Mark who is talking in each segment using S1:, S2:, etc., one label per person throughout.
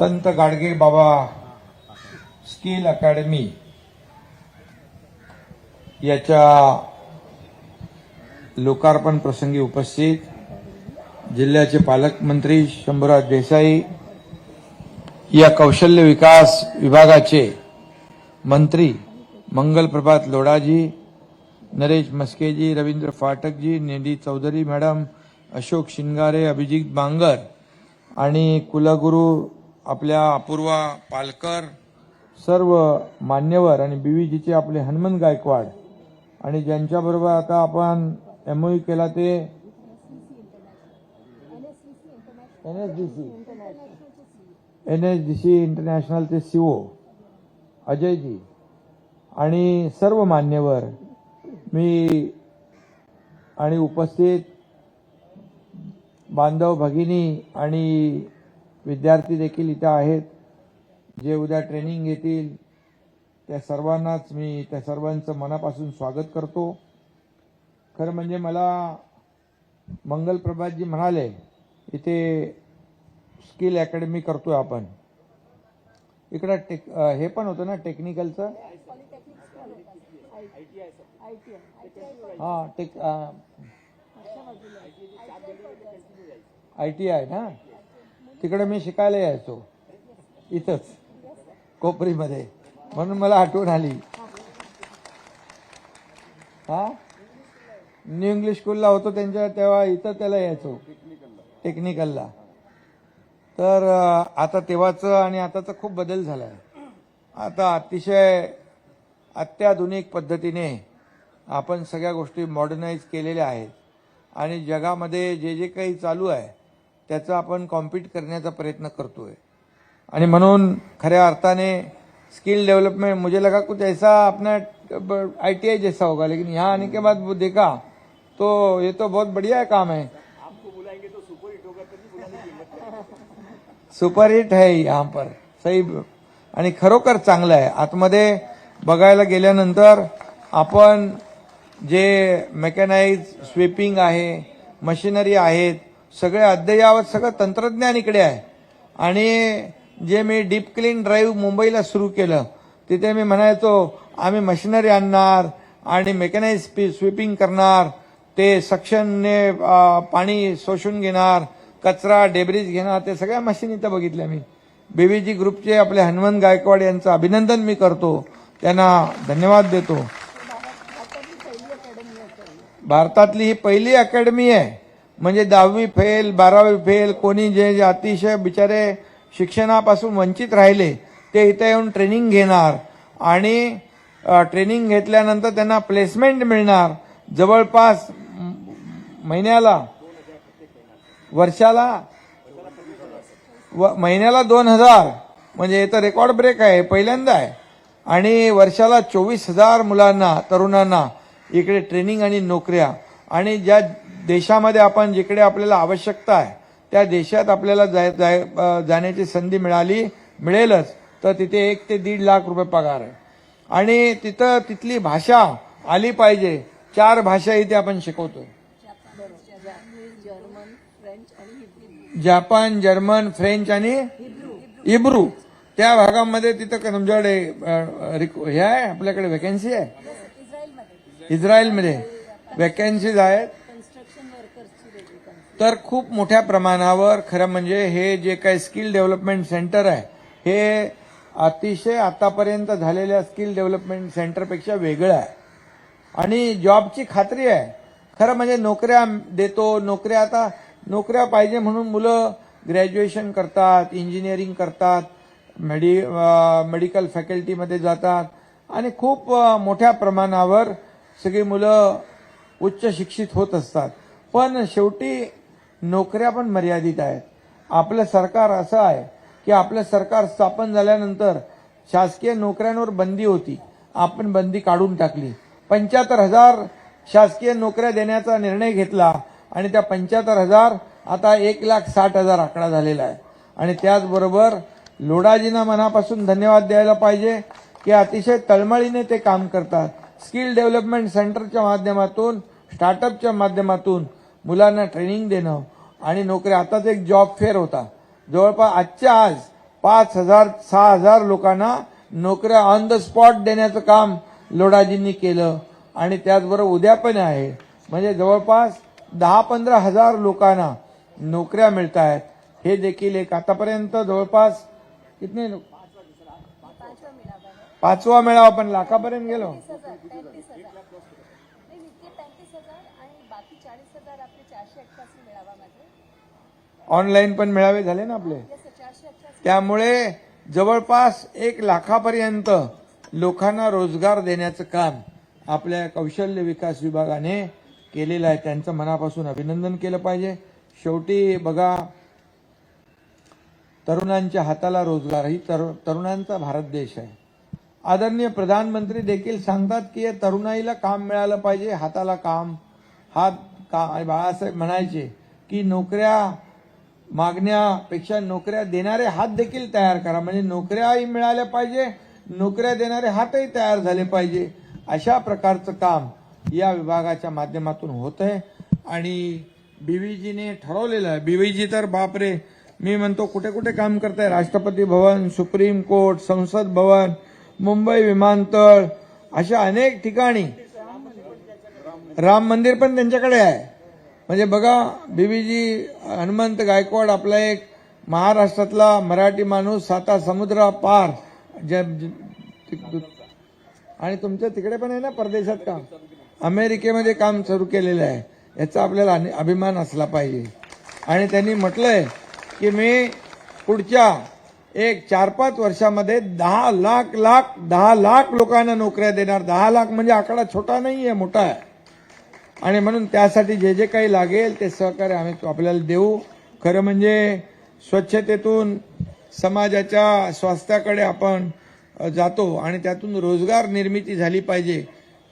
S1: संत Gadge Baba skill academy याच्या लोकार्पण प्रसंगी उपस्थित जिल्ह्याचे पालकमंत्री शंभूराज देसाई या कौशल्य विकास विभागाचे मंत्री मंगल प्रभात लोढाजी नरेश मस्केजी रवींद्र फाटकजी नेडी चौधरी मॅडम अशोक शिंगारे अभिजित बांगर आणि कुलगुरू आपल्या अपूर्वा पालकर सर्व मान्यवर आणि बीवीजीचे आपले हनुमंत गायकवाड आणि ज्यांच्याबरोबर आता आपण एमओयू केला ते N S D C N S D C इंटरनॅशनलचे CO अजयजी आणि सर्व मान्यवर मी आणि उपस्थित बांधव भगिनी आणि विद्यार्थी देखील इथं आहेत. जे उद्या ट्रेनिंग घेतील त्या सर्वांनाच मी त्या सर्वांचं मनापासून स्वागत करतो. खरं म्हणजे मला मंगल प्रभातजी म्हणाले इथे स्किल अकॅडमी करतोय आपण. इकडं टेक हे पण होतं ना टेक्निकलचं हा टेक आय टी आय ना? तिकडे मी शिकायला यायचो. इथंच कोपरीमध्ये. म्हणून मला आठवण आली. हा? न्यू इंग्लिश स्कूलला होतो त्यांच्या तेव्हा इथं त्याला यायचो. टेक्निकलला. तर आता तेव्हाचं आणि आताचा खूप बदल झाला आहे आता अतिशय अत्याधुनिक पद्धतीने आपण सगळ्या गोष्टी मॉडर्नाईज केलेल्या आहेत. आणि जगामध्ये जे जे काही चालू आहे त्याचा आपण कॉम्पीट करण्याचा प्रयत्न करतोय. आणि म्हणून खऱ्या अर्थाने स्किल डेवलपमेंट मुझे लगा कुछ ऐसा अपना आई टी आई जैसा होगा लेकिन यहाँ आने के बाद वो देखा तो ये तो बहुत बढ़िया काम है। सुपर हिट है। यहाँ पर सही आणि खरोखर चांगलं आहे आतमध्ये बघायला गेल्यानंतर आपण जे मेकॅनाइज स्वीपिंग आहे मशिनरी आहेत सगळे अद्ययावत सगळं तंत्रज्ञान इकडे आहे. आणि जे मी डीप क्लीन ड्राईव्ह मुंबईला सुरू केलं तिथे मी म्हणायचो आम्ही मशिनरी आणणार आणि मेकॅनाइज स्वीपिंग करणार ते सक्शनने पाणी शोषून घेणार कचरा डेब्रिज घेणार ते सगळ्या मशीन इथं बघितल्या मी. बीबीजी ग्रुपचे आपले हनुमंत गायकवाड यांचं अभिनंदन मी करतो. त्यांना धन्यवाद देतो. भारतातली ही पहिली अकॅडमी आहे. म्हणजे दहावी फेल बारावी फेल कोणी जे जे अतिशय बिचारे शिक्षणापासून वंचित राहिले ते इथे येऊन ट्रेनिंग घेणार आणि ट्रेनिंग घेतल्यानंतर त्यांना प्लेसमेंट मिळणार. जवळपास महिन्याला वर्षाला व महिन्याला दोन हजार. म्हणजे हे तर रेकॉर्ड ब्रेक आहे पहिल्यांदा आहे. आणि वर्षाला चोवीस हजार मुलांना तरुणांना इकडे ट्रेनिंग आणि नोकऱ्या. आणि ज्या देशामध्ये आपण जिकडे आपल्याला आवश्यकता आहे त्या देशात आपल्याला जाय जाय जाण्याची संधी मिळाली मिळेलच. तर तिथे एक ते दीड लाख रुपये पगार आहे. आणि तिथं तिथली भाषा आली पाहिजे. चार भाषा इथे आपण
S2: हिब्रू
S1: जपान जर्मन फ्रेंच आणि इब्रू त्या भागामध्ये तिथं तुमच्याकडे हे आहे? आपल्याकडे वेकन्सी आहे?
S2: इस्रायलमध्ये.
S1: वेकन्सीज आहेत. तर खूप मोठ्या प्रमाणावर खरं म्हणजे हे जे काही स्किल डेव्हलपमेंट सेंटर आहे हे अतिशय आतापर्यंत झालेल्या स्किल डेव्हलपमेंट सेंटरपेक्षा वेगळं आहे. आणि जॉबची खात्री आहे. खरं म्हणजे नोकऱ्या देतो नोकऱ्या आता नोकऱ्या पाहिजे म्हणून मुलं ग्रॅज्युएशन करतात इंजिनिअरिंग करतात मेडि मेडिकल फॅकल्टीमध्ये जातात. आणि खूप मोठ्या प्रमाणावर सगळी मुलं उच्च शिक्षित होत असतात. पण शेवटी नोकऱ्या पण मर्यादित आहेत. आपलं सरकार असं आहे की आपलं सरकार स्थापन झाल्यानंतर शासकीय नोकऱ्यांवर बंदी होती. आपण बंदी काढून टाकली. पंच्याहत्तर हजार शासकीय नोकऱ्या देण्याचा निर्णय घेतला आणि त्या पंच्याहत्तर हजार आता एक लाख साठ हजार आकडा झालेला आहे. आणि त्याचबरोबर लोडाजींना मनापासून धन्यवाद द्यायला पाहिजे की अतिशय तळमळीने ते काम करतात. स्किल डेव्हलपमेंट सेंटरच्या माध्यमातून स्टार्टअपच्या माध्यमातून मुलांना ट्रेनिंग देणं. आणि नोकरी आताच एक जॉब फेअर होता. जवळपास आजच्या आज पाच हजार सहा हजार लोकांना नोकऱ्या ऑन द स्पॉट देण्याचं काम लोडाजींनी केलं. आणि त्याचबरोबर उद्या पण आहे. म्हणजे जवळपास दहा पंधरा हजार लोकांना नोकऱ्या मिळत आहेत हे देखील एक आतापर्यंत जवळपास कितने
S2: पाचवा
S1: पाचवा मेळावा पण लाखापर्यंत गेलो.
S2: तीस हजार आणि बाकी चाळीस हजार आपले चारशे अठ्ठासी मिळावामध्ये
S1: ऑनलाईन पण मेळावे झाले ना आपले. त्यामुळे जवळपास एक लाखापर्यंत लोकांना रोजगार देण्याचं काम आपल्या कौशल्य विकास विभागाने केलेलं आहे. त्यांचं मनापासून अभिनंदन केलं पाहिजे. शेवटी बघा तरुणांच्या हाताला रोजगार ही तरु- तरुणांचा भारत देश आहे. आदरणीय प्रधानमंत्री देखील सांगतात की या तरुणाईला काम मिळालं पाहिजे हाताला काम हात का बाळासाहेब म्हणायचे की नोकऱ्या मागण्यापेक्षा नोकऱ्या देणारे हात देखील तयार करा. म्हणजे नोकऱ्याही मिळाल्या पाहिजे नोकऱ्या देणारे हातही तयार झाले पाहिजे. अशा प्रकारचं काम या विभागाच्या माध्यमातून होत आहे आणि बीवीजीने ठरवलेलं आहे. बीवीजी तर बापरे मी म्हणतो कुठे कुठे काम करताय? राष्ट्रपती भवन सुप्रीम कोर्ट संसद भवन मुंबई विमानतळ अशा अनेक ठिकाणी. राम मंदिर पण त्यांच्याकडे आहे. म्हणजे बघा बीबीजी हनुमंत गायकवाड आपला एक महाराष्ट्रातला मराठी माणूस साता समुद्र पार. आणि तुमच्या तिकडे पण आहे ना परदेशात काम? अमेरिकेमध्ये काम सुरू केलेलं आहे. याचा आपल्याला अभिमान असला पाहिजे. आणि त्यांनी म्हटलंय की मी पुढच्या एक चार पाच वर्षामध्ये दहा लाख लाख दहा लाख लोकांना नोकऱ्या देणार. दहा लाख म्हणजे आकडा छोटा नाही आहे मोठा आहे. आणि म्हणून त्यासाठी जे जे काही लागेल ते सहकार्य आम्ही आपल्याला देऊ. खरं म्हणजे स्वच्छतेतून समाजाच्या स्वास्थ्याकडे आपण जातो आणि त्यातून रोजगार निर्मिती झाली पाहिजे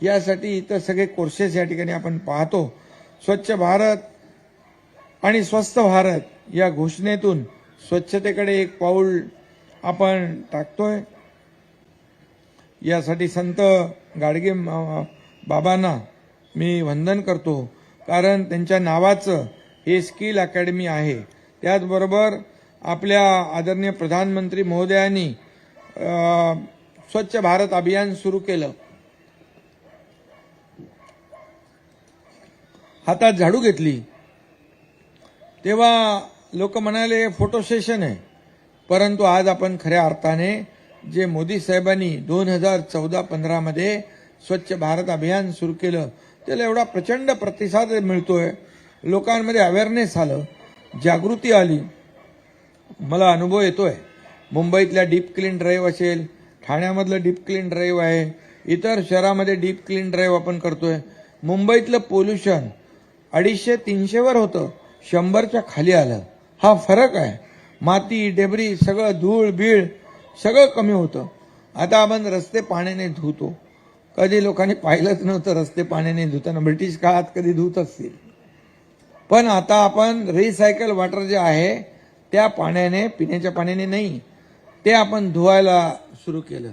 S1: यासाठी इतर सगळे कोर्सेस या ठिकाणी आपण पाहतो. स्वच्छ भारत आणि स्वस्थ भारत या घोषणेतून स्वच्छतेकडे एक पाऊल आपण टाकतोय. यासाठी संत गाडगे बाबांना मी वंदन करतो. कारण त्यांच्या नावाचं हे स्किल अकॅडमी आहे. त्याचबरोबर आपल्या आदरणीय प्रधानमंत्री महोदयांनी स्वच्छ भारत अभियान सुरू केलं. हातात झाडू घेतली. तेव्हा लोक म्हणाले फोटो सेशन आहे. परंतु आज आपण खऱ्या अर्थाने जे मोदी साहेबांनी दोन हजार चौदा पंधरामध्ये स्वच्छ भारत अभियान सुरू केलं त्याला एवढा प्रचंड प्रतिसाद मिळतोय. लोकांमध्ये अवेअरनेस आलं जागृती आली. मला अनुभव येतोय. मुंबईतल्या डीप क्लीन ड्राईव्ह असेल ठाण्यामधलं डीप क्लीन ड्राईव्ह आहे इतर शहरामध्ये डीप क्लीन ड्राईव्ह आपण करतोय. मुंबईतलं पोल्युशन अडीचशे तीनशेवर होतं शंभरच्या खाली आलं. हा फरक आहे. माती डेबरी सगळं धूळ बीळ सगळं कमी होतं. आता आपण रस्ते पाण्याने धुतो. कधी लोकांनी पाहिलंच नव्हतं रस्ते पाण्याने धुताना. ब्रिटिश काळात कधी धुत असतील. पण आता आपण रिसायकल वॉटर जे आहे त्या पाण्याने पिण्याच्या पाण्याने नाही. ते आपण धुवायला सुरू केलं.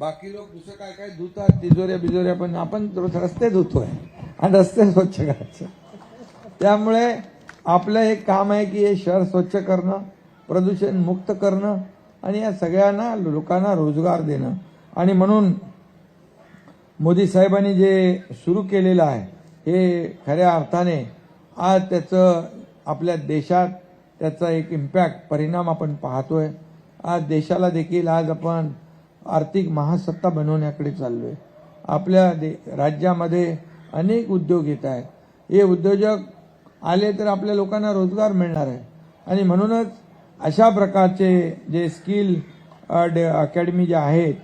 S1: बाकी लोक दुसरं काय काय धुतात तिजोऱ्या बिजोऱ्या पण आपण रस्ते धुतोय. आणि रस्ते स्वच्छ करायचे. त्यामुळे आपलं एक काम आहे की हे शहर स्वच्छ करणं प्रदूषण मुक्त करणं आणि या सगळ्यांना लोकांना रोजगार देणं. आणि म्हणून मोदी साहेबांनी जे सुरू केलेलं आहे हे खऱ्या अर्थाने आज त्याचं आपल्या देशात त्याचा एक इम्पॅक्ट परिणाम आपण पाहतोय. आज देशाला देखील आज आपण आर्थिक महासत्ता बनवण्याकडे चाललो आहे आपल्या दे राज्यामध्ये अनेक उद्योग येत आहेत. हे उद्योजक आले तर आपल्या लोकांना रोजगार मिळणार आहे. आणि म्हणूनच अशा प्रकारचे जे स्किल अकॅडमी जे आहेत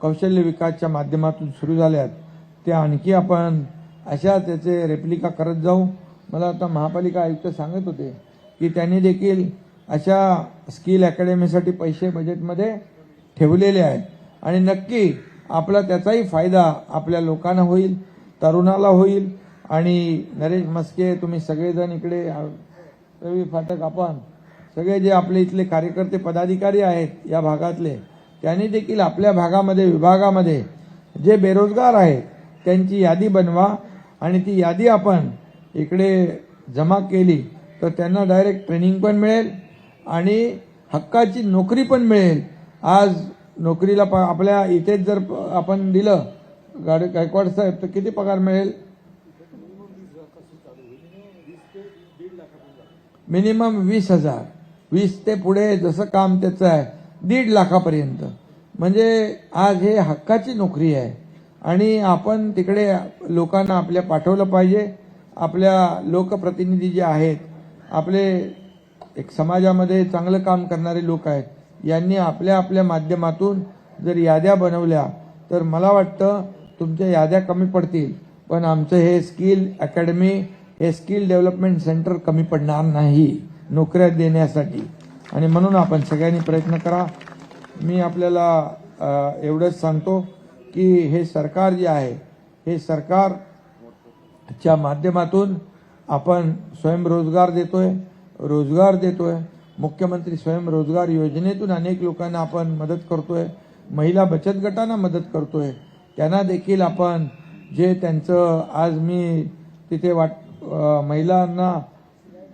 S1: कौशल्य विकासच्या माध्यमातून सुरू झाल्यात ते आणखी आपण अशा त्याचे रेप्लिका करत जाऊ. मला आता महापालिका आयुक्त सांगत होते की त्यांनी देखील अशा स्किल अकॅडमीसाठी पैसे बजेटमध्ये ठेवलेले आहेत. आणि नक्की आपला त्याचाही फायदा आपल्या लोकांना होईल तरुणाला होईल आणि नरेश मस्के तुम्ही सगळेजण इकडे रवी फाटक आपण सगळे जे आपले इथले कार्यकर्ते पदाधिकारी आहेत या भागातले त्यांनी देखील आपल्या भागामध्ये विभागामध्ये जे बेरोजगार आहेत त्यांची यादी बनवा आणि ती यादी आपण इकडे जमा केली तर त्यांना डायरेक्ट ट्रेनिंग पण मिळेल आणि हक्काची नोकरी पण मिळेल. आज नोकरीला प- आपल्या इथेच जर आपण दिलं गाडी गायकवाड साहेब तर किती पगार मिळेल? मिनिमम वीस हजार. वीस ते पुढे जसं काम त्याचं आहे दीड लाखापर्यंत. म्हणजे आज हे हक्काची नोकरी आहे. आणि आपण तिकडे लोकांना आपल्या पाठवलं पाहिजे. आपल्या लोकप्रतिनिधी जे आहेत आपले एक समाजामध्ये चांगलं काम करणारे लोक आहेत यांनी आपल्या आपल्या माध्यमातून जर याद्या बनवल्या तर मला वाटतं तुमच्या याद्या कमी पडतील. पण आमचं हे स्किल अकॅडमी हे स्किल डेव्हलपमेंट सेंटर कमी पडणार नाही नोकऱ्या देण्यासाठी. आणि म्हणून आपण सगळ्यांनी प्रयत्न करा. मी आपल्याला एवढंच सांगतो की हे सरकार जे आहे हे सरकारच्या माध्यमातून आपण स्वयंरोजगार देतोय रोजगार देतोय. मुख्यमंत्री स्वयंरोजगार योजनेतून अनेक लोकांना आपण मदत करतोय. महिला बचत गटांना मदत करतोय. त्यांना देखील आपण जे त्यांचं आज मी तिथे वाट महिलांना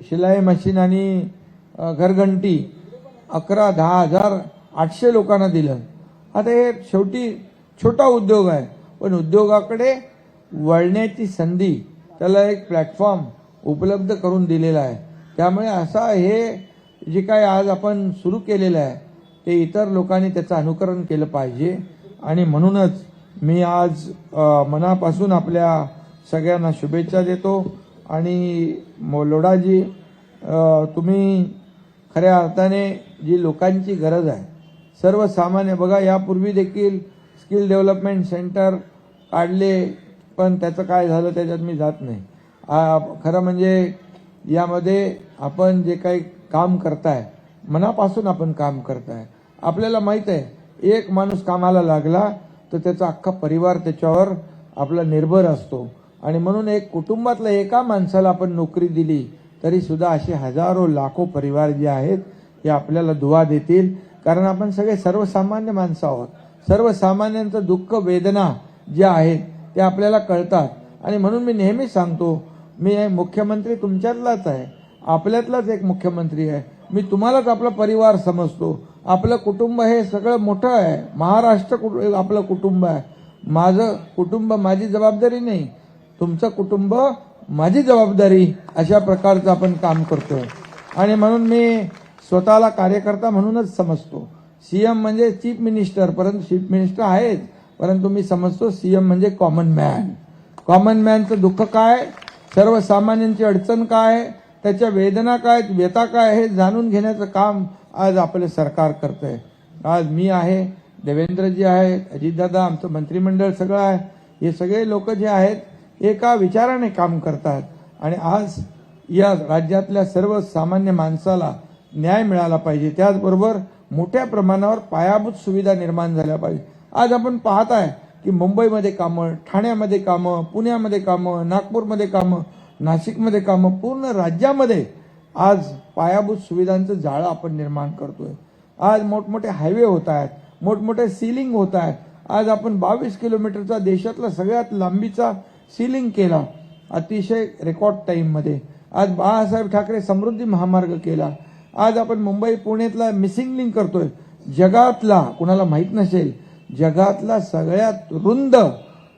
S1: शिलाई मशीन आणि घरघंटी अकरा दहा हजार आठशे लोकांना दिलं. आता हे शेवटी छोटा उद्योग आहे. पण उद्योगाकडे वळण्याची संधी त्याला एक प्लॅटफॉर्म उपलब्ध करून दिलेला आहे. त्यामुळे असा हे जे काय आज आपण सुरू केलेलं आहे ते इतर लोकांनी त्याचं अनुकरण केलं पाहिजे. आणि म्हणूनच मी आज मनापासून आपल्या सगळ्यांना शुभेच्छा देतो. आणि लोडाजी तुम्ही खऱ्या अर्थाने जी लोकांची गरज आहे सर्वसामान्य बघा यापूर्वी देखील स्किल डेव्हलपमेंट सेंटर काढले पण त्याचं काय झालं त्याच्यात मी जात नाही. खरं म्हणजे यामध्ये आपण जे काही काम करताय मनापासून आपण काम करताय. आपल्याला माहीत आहे एक माणूस कामाला लागला तर त्याचा अख्खा परिवार त्याच्यावर आपला निर्भर असतो. आणि म्हणून एक कुटुंबातल्या एका माणसाला आपण नोकरी दिली तरी सुद्धा असे हजारो लाखो परिवार जे आहेत हे आपल्याला दुवा देतील. कारण आपण सगळे सर्वसामान्य माणसं आहोत. सर्वसामान्यांचं दुःख वेदना जे आहेत ते आपल्याला कळतात. आणि म्हणून मी नेहमी सांगतो मी मुख्यमंत्री तुमच्यातलाच आहे. आपल्यातलाच एक मुख्यमंत्री आहे. मी तुम्हालाच आपला परिवार समजतो. आपलं कुटुंब हे सगळं मोठं आहे. महाराष्ट्र कुटु- आपलं कुटुंब आहे. माझं कुटुंब माझी जबाबदारी नाही. तुमचं कुटुंब माझी जबाबदारी अशा प्रकारचं आपण काम करतो आणि म्हणून मी स्वतःला कार्यकर्ता म्हणूनच समजतो. सीएम म्हणजे चीफ मिनिस्टर परंतु चीफ मिनिस्टर आहेच परंतु मी समजतो सीएम म्हणजे कॉमन मॅन. कॉमन मॅनचं दुःख काय? सर्वसामान्यांची अडचण काय? त्याच्या वेदना काय? व्यथा काय? हे जाणून घेण्याचं काम आज आपलं सरकार करतंय. आज मी आहे देवेंद्रजी आहे अजितदादा आमचं मंत्रिमंडळ सगळं आहे. हे सगळे लोक जे आहेत एका विचाराने काम करतात. आणि आज या राज्यातल्या सर्व सामान्य माणसाला न्याय मिळाला पाहिजे. त्याचबरोबर मोठ्या प्रमाणावर पायाभूत सुविधा निर्माण झाल्या पाहिजे. आज आपण पाहत आहे की मुंबईमध्ये कामं ठाण्यामध्ये कामं पुण्यामध्ये कामं नागपूरमध्ये कामं नाशिकमध्ये कामं पूर्ण राज्यामध्ये आज पायाभूत सुविधांचं जाळं आपण निर्माण करतोय. आज मोठमोठे हायवे होत आहेत मोठमोठे सिलिंग होत आहेत. आज आपण बावीस किलोमीटरचा देशातला सगळ्यात लांबीचा सिलिंग केला. अतिशय रेकॉर्ड टाईममध्ये आज बाळासाहेब ठाकरे समृद्धी महामार्ग केला. आज आपण मुंबई पुण्यातला मिसिंग लिंक करतोय. जगातला कुणाला माहीत नसेल जगातला सगळ्यात रुंद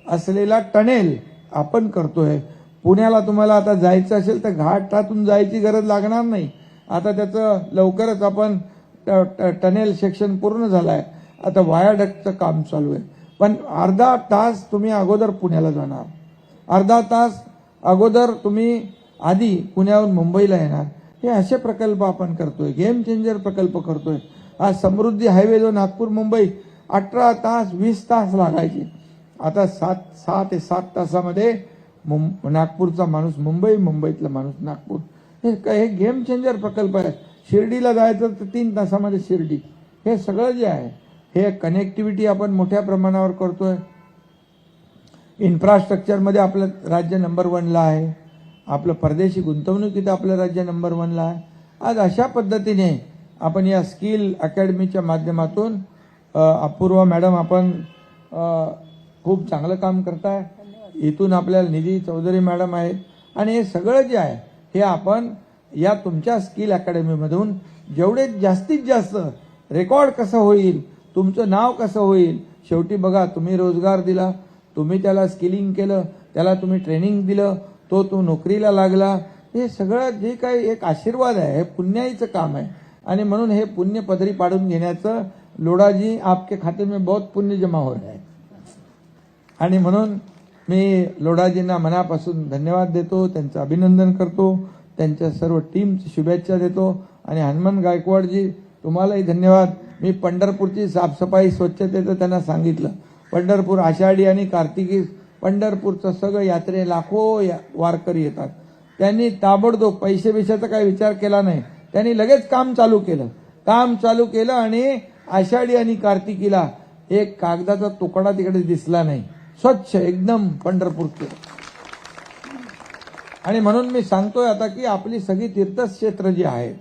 S1: असलेला टनेल आपण करतोय. पुण्याला तुम्हाला आता जायचं असेल तर घाटातून जायची गरज लागणार नाही. आता त्याचं लवकरच आपण ट- ट- टनेल सेक्शन पूर्ण झालाय. आता वायाडक्टचं काम चालू आहे. पण अर्धा तास तुम्ही अगोदर पुण्याला जाणार. अर्धा तास अगोदर तुम्ही आधी पुण्याहून मुंबईला येणार. हे असे प्रकल्प आपण करतोय. गेम चेंजर प्रकल्प करतोय. आज समृद्धी हायवे जो नागपूर मुंबई अठरा तास वीस तास लागायचे. आता सात सहा ते सात तासामध्ये मुं- नागपूरचा माणूस मुंबई मुंबईतला माणूस नागपूर. हे हे गेम चेंजर प्रकल्प आहे. शिर्डीला जायचं तर तीन तासामध्ये शिर्डी. हे सगळं जे आहे हे कनेक्टिव्हिटी आपण मोठ्या प्रमाणावर करतोय. इन्फ्रास्ट्रक्चरमध्ये आपलं राज्य नंबर वनला आहे. आपलं परदेशी गुंतवणुकीत आपलं राज्य नंबर वनला आहे. आज अशा पद्धतीने आपण या स्किल अकॅडमीच्या माध्यमातून अपूर्वा मॅडम आपण खूप चांगलं काम करताय. इथून आपल्याला निधी चौधरी मॅडम आहेत. आणि हे सगळं जे आहे हे आपण या तुमच्या स्किल अकॅडमीमधून जेवढे जास्तीत जास्त रेकॉर्ड कसं होईल तुमचं नाव कसं होईल शेवटी बघा तुम्ही रोजगार दिला तुम्ही त्याला स्किलिंग केलं त्याला तुम्ही ट्रेनिंग दिलं तो तो नोकरीला लागला हे सगळं जे काही एक आशीर्वाद आहे हे पुण्याईचं काम आहे. आणि म्हणून हे पुण्य पदरी पाडून घेण्याचं लोडाजी आपके खाते में बहुत पुण्य जमा हो रहा है. आणि म्हणून मी लोढाजींना मनापासून धन्यवाद देतो त्यांचं अभिनंदन करतो त्यांच्या सर्व टीमची शुभेच्छा देतो. आणि हनुमान गायकवाडजी तुम्हालाही धन्यवाद. मी पंढरपूरची साफसफाई स्वच्छतेचं त्यांना सांगितलं. पंढरपूर आषाढी आणि कार्तिकी पंढरपूरचं सगळं यात्रे लाखो या- वारकरी येतात. त्यांनी ताबडतोब पैसे बिशाचा काही विचार केला नाही. त्यांनी लगेच काम चालू केलं. काम चालू केलं आणि आषाढी आणि कार्तिकीला एक कागदाचा तुकडा तिकडे दिसला नाही. स्वच्छ एकदम पंढरपूर केलं. आणि म्हणून मी सांगतोय आता की आपली सगळी तीर्थक्षेत्र जी आहेत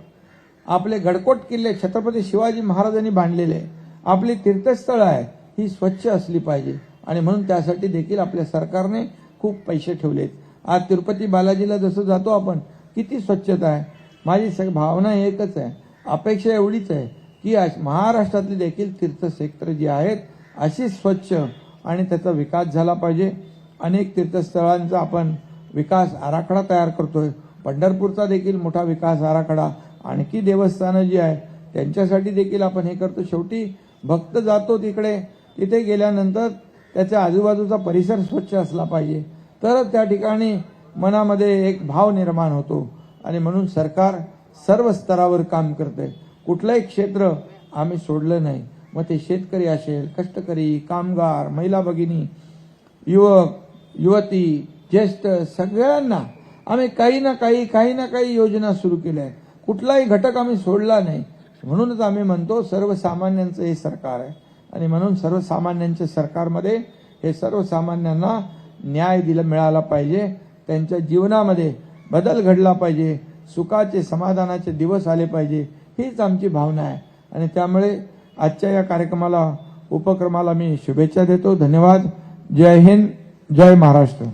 S1: आपले गडकोट किल्ले छत्रपती शिवाजी महाराजांनी बांधलेले आपली तीर्थस्थळं आहे ही स्वच्छ असली पाहिजे. आणि म्हणून त्यासाठी देखील आपल्या सरकारने खूप पैसे ठेवलेत. आज तिरुपती बालाजीला जसं जातो आपण किती स्वच्छता आहे. माझी सग भावना एकच आहे. अपेक्षा एवढीच आहे की आज महाराष्ट्रातली देखील तीर्थक्षेत्र जी आहेत अशी स्वच्छ आणि त्याचा विकास झाला पाहिजे. अनेक तीर्थस्थळांचा आपण विकास आराखडा तयार करतोय. पंढरपूरचा देखील मोठा विकास आराखडा. आणखी देवस्थानं जी आहे त्यांच्यासाठी देखील आपण हे करतो. शेवटी भक्त जातो तिकडे. तिथे गेल्यानंतर त्याच्या आजूबाजूचा परिसर स्वच्छ असला पाहिजे. तर त्या ठिकाणी मनामध्ये एक भाव निर्माण होतो. आणि म्हणून सरकार सर्व स्तरावर काम करते. कुठलंही क्षेत्र आम्ही सोडलं नाही. मग ते शेतकरी असेल कष्टकरी कामगार महिला भगिनी युवक युवती ज्येष्ठ सगळ्यांना आम्ही काही ना काही काही ना काही योजना सुरू केल्या आहेत. कुठलाही घटक आम्ही सोडला नाही. म्हणूनच आम्ही म्हणतो सर्वसामान्यांचं हे सरकार आहे. आणि म्हणून सर्वसामान्यांच्या सरकारमध्ये हे सर्वसामान्यांना न्याय दिला मिळाला पाहिजे. त्यांच्या जीवनामध्ये बदल घडला पाहिजे. सुखाचे समाधानाचे दिवस आले पाहिजे. हीच आमची भावना आहे. आणि त्यामुळे आजच्या या कार्यक्रमाला उपक्रमाला मी शुभेच्छा देतो. धन्यवाद. जय हिंद. जय महाराष्ट्र.